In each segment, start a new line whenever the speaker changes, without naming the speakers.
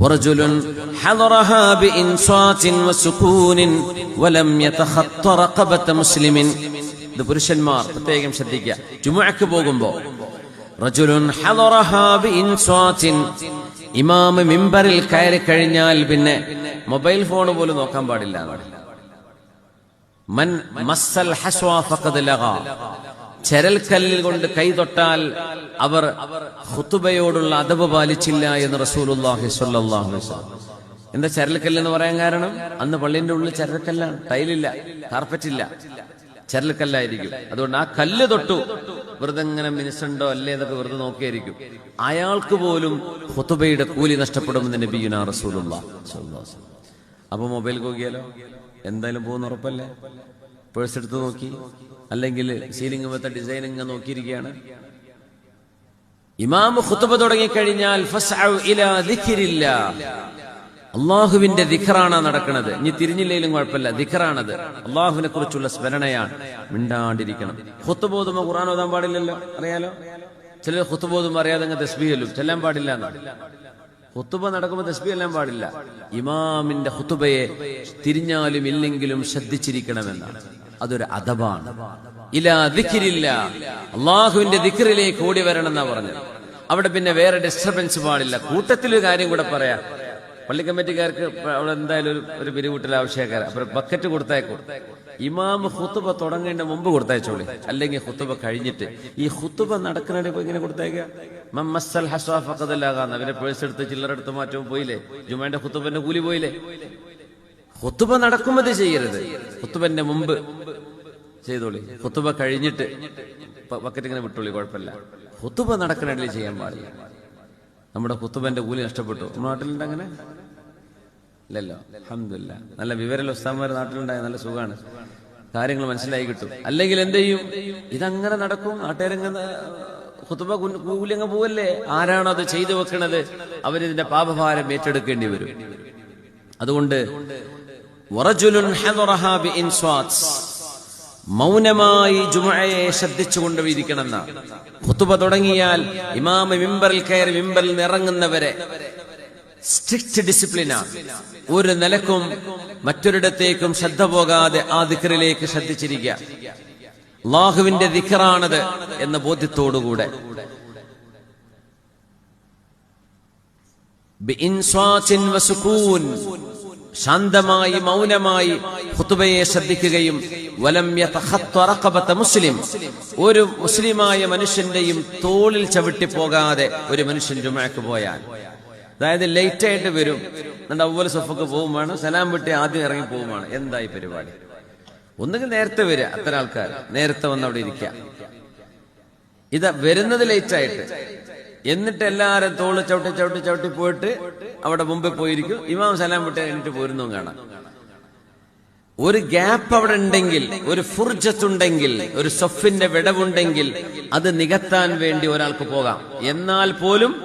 ورجل حضرها بإنصات وسكون ولم يتخط رقبة مسلم ഇത് പുരുഷന്മാർ പ്രത്യേകം ശ്രദ്ധിക്കുക ജുമുഅക്ക് പോകുമ്പോ റജുലുൻ ഹളറഹാ ബിഇൻസാത്തിൻ ഇമാമ് മിമ്പറിൽ കയറി കഴിഞ്ഞാൽ പിന്നെ മൊബൈൽ ഫോൺ പോലും നോക്കാൻ പാടില്ല എന്നാണ്. മൻ മസ്സൽ ഹസ്വാ ഫഖദ് ലഗാ ചരൽക്കല്ലിൽ കൊണ്ട് കൈ തൊട്ടാൽ അവർ ഹുത്തുബയോടുള്ള അദബ് പാലിച്ചില്ല എന്ന് അലൈഹി വസല്ലം. എന്താ ചരൽക്കല്ല് എന്ന് പറയാൻ കാരണം? അന്ന് പള്ളിന്റെ ഉള്ളിൽ ചരൽക്കല്ലാണ്. ടൈലില്ല കാർപ്പറ്റില്ല. ചരൽക്കല്ലായിരിക്കും. അതുകൊണ്ട് ആ കല്ല് തൊട്ടു. വെറുതെ ഇങ്ങനെ മിനിസുണ്ടോ അല്ലേ എന്നൊക്കെ വെറുതെ നോക്കിയായിരിക്കും. അയാൾക്ക് പോലും ഹുത്തുബയുടെ കൂലി നഷ്ടപ്പെടുമെന്ന് നബിയുന റസൂലുള്ള. അപ്പൊ മൊബൈൽ നോക്കിയാലോ എന്തായാലും പോകുന്ന ഉറപ്പല്ലേ? പേഴ്സ് എടുത്ത് നോക്കി അല്ലെങ്കിൽ സീലിംഗ് മൊത്ത ഡിസൈൻ ഇങ്ങനെ നോക്കിയിരിക്കുകയാണ്. ഇമാം ഖുത്തുബ തുടങ്ങിക്കഴിഞ്ഞാൽ. അള്ളാഹുവിന്റെ ദിഖറാണ് നടക്കുന്നത്. ഇനി തിരിഞ്ഞില്ലെങ്കിലും കുഴപ്പമില്ല. ദിഖറാണത്. അള്ളാഹുവിനെ കുറിച്ചുള്ള സ്മരണയാണ് മിണ്ടാണ്ടിരിക്കണം. ഖുത്തുബോധമോ ഖുറാൻ ഓതാൻ പാടില്ലല്ലോ? അറിയാലോ? ചിലർ ഖുത്തുബോധം അറിയാതെ അങ്ങ് തസ്ബീ ചെല്ലും. ചെല്ലാൻ പാടില്ല ഹുത്തുബ നടക്കുമ്പോൾ തസ്ബി എല്ലാം പാടില്ല. ഇമാമിന്റെ ഹുത്തുബയെ തിരിഞ്ഞാലും ഇല്ലെങ്കിലും ശ്രദ്ധിച്ചിരിക്കണമെന്നാണ്. അതൊരു അദബാണ്. ഇലാ ദിക്കിരില്ല അള്ളാഹുവിന്റെ ദിക്കറിലേക്ക് ഓടി വരണം എന്നാ പറഞ്ഞത്. അവിടെ പിന്നെ വേറെ ഡിസ്റ്റർബൻസ് പാടില്ല. കൂട്ടത്തിൽ ഒരു കാര്യം കൂടെ പറയാ. പള്ളി കമ്മിറ്റിക്കാർക്ക് അവിടെ എന്തായാലും ഒരു പിരിവൂട്ടൽ ആവശ്യക്കാർ. അപ്പൊ ബക്കറ്റ് കൊടുത്തേക്കും. ഇമാം ഹുത്തുബ തുടങ്ങേണ്ട മുമ്പ് കൊടുത്തയച്ചോളി. അല്ലെങ്കിൽ ഹുത്തുബ കഴിഞ്ഞിട്ട്. ഈ ഹുത്തുബ നടക്കുന്നതിന് ഇപ്പൊ ഇങ്ങനെ കൊടുത്തേക്കുക അവരെ പേഴ്സ് എടുത്ത് ചില്ലറ എടുത്ത് മാറ്റവും പോയില്ലേ? ജുമാന്റെ ഹുത്തുബന്റെ കൂലി പോയില്ലേ? ഹുത്തുബ നടക്കുമ്പോൾ ചെയ്യരുത്. കുത്തുബന്റെ മുമ്പ് ചെയ്തോളി. കുത്തുബ കഴിഞ്ഞിട്ട് ബക്കറ്റ് ഇങ്ങനെ വിട്ടോളി കുഴപ്പമില്ല. കുത്തുബ നടക്കുന്നിടയിൽ ചെയ്യാൻ പാടില്ല. നമ്മുടെ കുത്തുബന്റെ കൂലി നഷ്ടപ്പെട്ടു. നമ്മുടെ നാട്ടിലുണ്ട് അങ്ങനെ? ഇല്ലല്ലോ. അഹമ്മദില്ല നല്ല വിവരമുള്ള ഉസ്താമാർ നാട്ടിലുണ്ടായ നല്ല സുഖമാണ് കാര്യങ്ങൾ മനസ്സിലായി കിട്ടും. അല്ലെങ്കിൽ എന്ത് ചെയ്യും? ഇതങ്ങനെ നടക്കും. നാട്ടുകാരങ്ങനെ കുത്തുബ കൂലി അങ്ങ് പോവല്ലേ? ആരാണോ അത് ചെയ്തു വെക്കണത്? അവരിതിന്റെ പാപഭാരം ഏറ്റെടുക്കേണ്ടി വരും. അതുകൊണ്ട്. മൗനമായി ജുമയെ ശ്രദ്ധിച്ചുകൊണ്ട് ഇരിക്കണം കുത്തുബ തുടങ്ങിയാൽ ഇമാമ മിമ്പറിൽ കയറി മിമ്പറിൽ നിറങ്ങുന്നവരെ സ്ട്രിക്റ്റ് ഡിസിപ്ലിനാണ് ഒരു നിലക്കും മറ്റൊരിടത്തേക്കും ശ്രദ്ധ പോകാതെ ആ ദിക്കറിലേക്ക് ശ്രദ്ധിച്ചിരിക്കുക. അള്ളാഹുവിന്റെ ദിക്കറാണത് എന്ന ബോധ്യത്തോടുകൂടെ. ബിഇൻസ്വാത്തിൻ വസുകൂൻ. ശാന്തമായി മൗനമായി ഖുതുബയെ ശ്രദ്ധിക്കുകയും വലം യതഖത്ത റഖബത മുസ്ലിം. ഒരു മുസ്ലിമായ മനുഷ്യന്റെയും തോളിൽ ചവിട്ടി പോകാതെ ഒരു മനുഷ്യൻ ജുമഅക്ക് പോയാൽ. അതായത് ലേറ്റ് ആയിട്ട് വരും. എന്നിട്ട് അവൽ സഫക്ക് പോകുമാണ് സലാം വിട്ടി ആദ്യം ഇറങ്ങി പോകുമാണ് എന്തായി പരിപാടി? ഒന്നുകിൽ നേരത്തെ വരിക അത്ര ആൾക്കാർ നേരത്തെ വന്ന് അവിടെ ഇരിക്കുക. ഇത് വരുന്നത് ലേറ്റ് ആയിട്ട്. എന്നിട്ട് എല്ലാരും തോൾ ചവിട്ടി ചവിട്ടി ചവിട്ടി പോയിട്ട് അവിടെ മുമ്പിൽ പോയിരിക്കും. ഇമാം സലാം വിട്ട് എന്നിട്ട് പോരുന്നു കാണാം. ഒരു ഗ്യാപ്പ് അവിടെ ഉണ്ടെങ്കിൽ ഒരു ഫുർജത്തുണ്ടെങ്കിൽ ഒരു സൊഫിന്റെ വിടവുണ്ടെങ്കിൽ അത് നികത്താൻ വേണ്ടി ഒരാൾക്ക് പോകാം. എന്നാൽ പോലും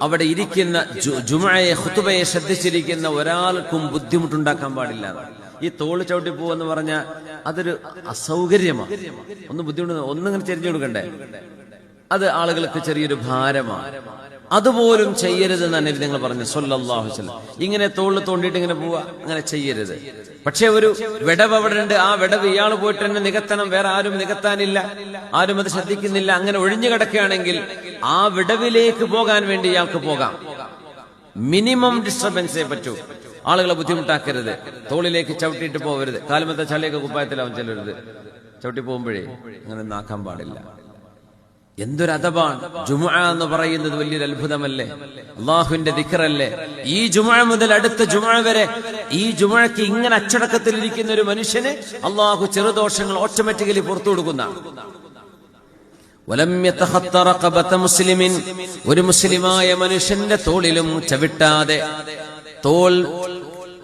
അവിടെ ഇരിക്കുന്ന ജുമയെ ഹുത്തുബയെ ശ്രദ്ധിച്ചിരിക്കുന്ന ഒരാൾക്കും ബുദ്ധിമുട്ടുണ്ടാക്കാൻ പാടില്ല. ഈ തോൾ ചവിട്ടി പോവെന്ന് പറഞ്ഞാൽ അതൊരു അസൗകര്യമാണ്. ഒന്ന് ബുദ്ധിമുട്ട് ഒന്നിങ്ങനെ ചെരിഞ്ഞു കൊടുക്കണ്ടേ? അത് ആളുകൾക്ക് ചെറിയൊരു ഭാരമാണ്. അതുപോലും ചെയ്യരുത് നബി നിങ്ങൾ പറഞ്ഞു സൊല്ലാഹു ഇങ്ങനെ തോളിൽ തോണ്ടിയിട്ട് ഇങ്ങനെ പോവാ അങ്ങനെ ചെയ്യരുത്. പക്ഷെ ഒരു വിടവ് അവിടെ ഉണ്ട്. ആ വിടവ് ഇയാൾ പോയിട്ട് തന്നെ നികത്തണം വേറെ ആരും നികത്താനില്ല ആരും അത് ശ്രദ്ധിക്കുന്നില്ല അങ്ങനെ ഒഴിഞ്ഞു കിടക്കുകയാണെങ്കിൽ ആ വിടവിലേക്ക് പോകാൻ വേണ്ടി ഇയാൾക്ക് പോകാം. മിനിമം ഡിസ്റ്റർബൻസേ പറ്റൂ. ആളുകളെ ബുദ്ധിമുട്ടാക്കരുത്. തോളിലേക്ക് ചവിട്ടിയിട്ട് പോകരുത് കാലുമത്തെ ചളിയൊക്കെ കുപ്പായത്തിലാവും ചെല്ലരുത്. ചവിട്ടി പോകുമ്പോഴേ അങ്ങനെ നാക്കാൻ പാടില്ല. എന്തൊരു ജുമുഅ ജുമ എന്ന് പറയുന്നത് വലിയൊരു അത്ഭുതമല്ലേ? അള്ളാഹുവിന്റെ ദിക്കറല്ലേ ഈ ജുമ മുതൽ അടുത്ത ജുമ വരെ ഈ ജുമുഅക്ക് ഇങ്ങനെ അച്ചടക്കത്തിലിരിക്കുന്ന ഒരു മനുഷ്യന് അള്ളാഹു ചെറുദോഷങ്ങൾ ഓട്ടോമാറ്റിക്കലി പുറത്തു കൊടുക്കുന്ന. മുസ്ലിമിൻ ഒരു മുസ്ലിമായ മനുഷ്യന്റെ തോളിലും ചവിട്ടാതെ തോൾ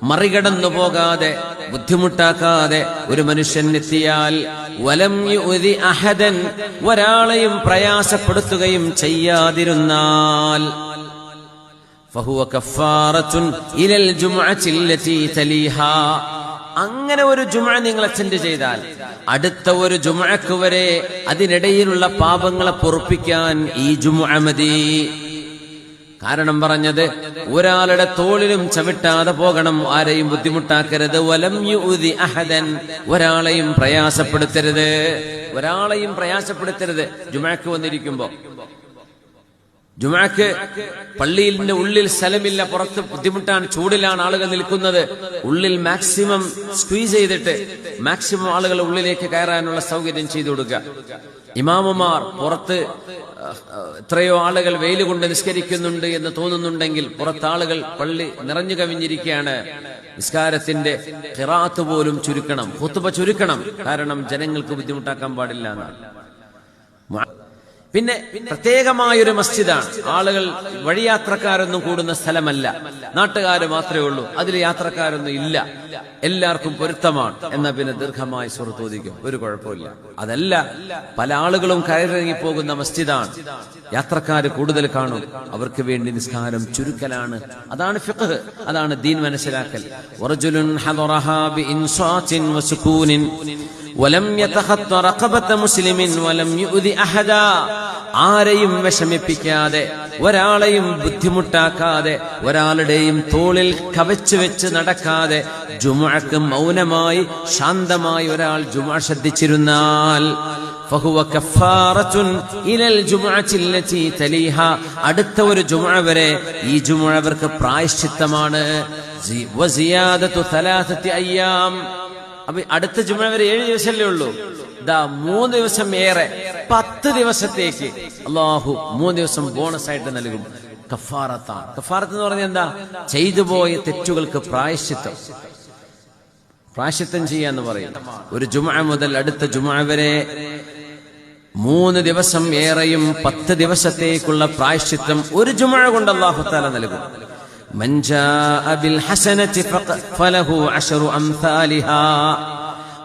മറികടന്നു പോകാതെ ബുദ്ധിമുട്ടാക്കാതെ ഒരു മനുഷ്യൻ എത്തിയാൽ വലം യുഅ്തി അഹദൻ ഒരാളെയും പ്രയാസപ്പെടുത്തുകയും ചെയ്യാതിരുന്നാൽ അങ്ങനെ ഒരു ജുമ നിങ്ങൾ അറ്റൻഡ് ചെയ്താൽ അടുത്ത ഒരു ജുമക്ക് വരെ അതിനിടയിലുള്ള പാപങ്ങളെ പൊറുപ്പിക്കാൻ ഈ ജുമ മതി. കാരണം പറഞ്ഞത് ഒരാളുടെ തോളിലും ചവിട്ടാതെ പോകണം ആരെയും ബുദ്ധിമുട്ടാക്കരുത്. വലം യുഉദി അഹദൻ ഒരാളെയും പ്രയാസപ്പെടുത്തരുത്. ഒരാളെയും പ്രയാസപ്പെടുത്തരുത്. ജുമാക്ക് വന്നിരിക്കുമ്പോ ജുമാക്ക് പള്ളിയിലിന്റെ ഉള്ളിൽ സ്ഥലമില്ല പുറത്ത് ബുദ്ധിമുട്ടാൻ ചൂടിലാണ് ആളുകൾ നിൽക്കുന്നത്. ഉള്ളിൽ മാക്സിമം സ്ക്വീസ് ചെയ്തിട്ട് മാക്സിമം ആളുകൾ ഉള്ളിലേക്ക് കയറാനുള്ള സൗകര്യം ചെയ്തു കൊടുക്കുക. ഇമാമുമാർ പുറത്ത് എത്രയോ ആളുകൾ വെയിൽ കൊണ്ട് നിസ്കരിക്കുന്നുണ്ട് എന്ന് തോന്നുന്നുണ്ടെങ്കിൽ പുറത്താളുകൾ പള്ളി നിറഞ്ഞു കവിഞ്ഞിരിക്കുകയാണ്. നിസ്കാരത്തിന്റെ ഖിറാത്ത് പോലും ചുരുക്കണം ഹുത്തുബ ചുരുക്കണം. കാരണം ജനങ്ങൾക്ക് ബുദ്ധിമുട്ടാക്കാൻ പാടില്ല എന്നാണ്. പിന്നെ പ്രത്യേകമായൊരു മസ്ജിദാണ്. ആളുകൾ വഴിയാത്രക്കാരൊന്നും കൂടുന്ന സ്ഥലമല്ല. നാട്ടുകാർ മാത്രമേ ഉള്ളൂ. അതിൽ യാത്രക്കാരൊന്നും ഇല്ല. എല്ലാവർക്കും പൊരുത്തമാണ്. എന്നാ പിന്നെ ദീർഘമായി സുഹൃത്തോദിക്കും ഒരു കുഴപ്പമില്ല. അതല്ല പല ആളുകളും കയറിറങ്ങി പോകുന്ന മസ്ജിദാണ്. യാത്രക്കാർ കൂടുതൽ കാണും. അവർക്ക് വേണ്ടി നിസ്കാരം ചുരുക്കലാണ്. അതാണ് ഫിഖ്. അതാണ് ദീൻ മനസ്സിലാക്കൽ. വലം മുസ്ലിമിൻ വലം أحدا. ആരെയും വിഷമിപ്പിക്കാതെ ഒരാളെയും ബുദ്ധിമുട്ടാക്കാതെ ഒരാളുടെയും തോളിൽ കവച്ചു വെച്ച് നടക്കാതെ ജുമാക്ക് മൗനമായി ശാന്തമായി ഒരാൾ ജുമാ ശ്രദ്ധിച്ചിരുന്നാൽ അടുത്ത ഒരു ജുമാ വരെ ഈ ജുമ അവർക്ക് പ്രായശ്ചിത്തമാണ്. അപ്പൊ അടുത്ത ജുമ വരെ ഏഴ് ദിവസമല്ലേ ഉള്ളൂ. ദാ മൂന്ന് ദിവസം ഏറെ പത്ത് ദിവസത്തേക്ക് അള്ളാഹു മൂന്ന് ദിവസം ബോണസ് ആയിട്ട് നൽകും. കഫാറത്താണ് കഫാറത്ത് എന്ന് പറഞ്ഞാൽ എന്താ? ചെയ്തു പോയ തെറ്റുകൾക്ക് പ്രായശ്ചിത്തം. പ്രായശ്ചിത്തം ചെയ്യാന്ന് പറയും. ഒരു ജുമ മുതൽ അടുത്ത ജുമ വരെ മൂന്ന് ദിവസം ഏറെയും പത്ത് ദിവസത്തേക്കുള്ള പ്രായശ്ചിത്തം ഒരു ജുമഴ കൊണ്ട് അള്ളാഹുത്താല നൽകും. من جاء بالحسنة فق- فله عشر أمثالها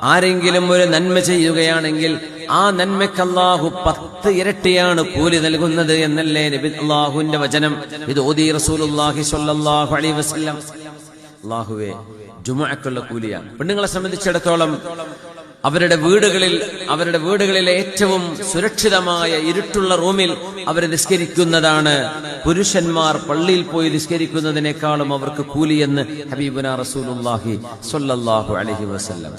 ആരെങ്കിലും ഒരു നന്മ ചെയ്യുകയാണെങ്കിൽ ആ നന്മയ്ക്ക് അള്ളാഹു പത്ത് ഇരട്ടിയാണ് കൂലി നൽകുന്നത് എന്നല്ലേ നബി അള്ളാഹുവിന്റെ വചനം ഇത് ഓതി റസൂലുള്ളാഹി സ്വല്ലല്ലാഹു അലൈഹി വസല്ലം അള്ളാഹുവേ ജുമുഅക്കുള്ള കൂലിയാണ് പെണ്ണുങ്ങളെ സംബന്ധിച്ചിടത്തോളം അവരുടെ വീടുകളിൽ അവരുടെ വീടുകളിലെ ഏറ്റവും സുരക്ഷിതമായ ഇരുട്ടുള്ള റൂമിൽ അവർ നിസ്കരിക്കുന്നതാണ്. പുരുഷന്മാർ പള്ളിയിൽ പോയി നിസ്കരിക്കുന്നതിനേക്കാളും അവർക്ക് കൂലിയെന്ന് ഹബീബുന റസൂലുള്ളാഹി സ്വല്ലല്ലാഹു അലൈഹി വസല്ലം.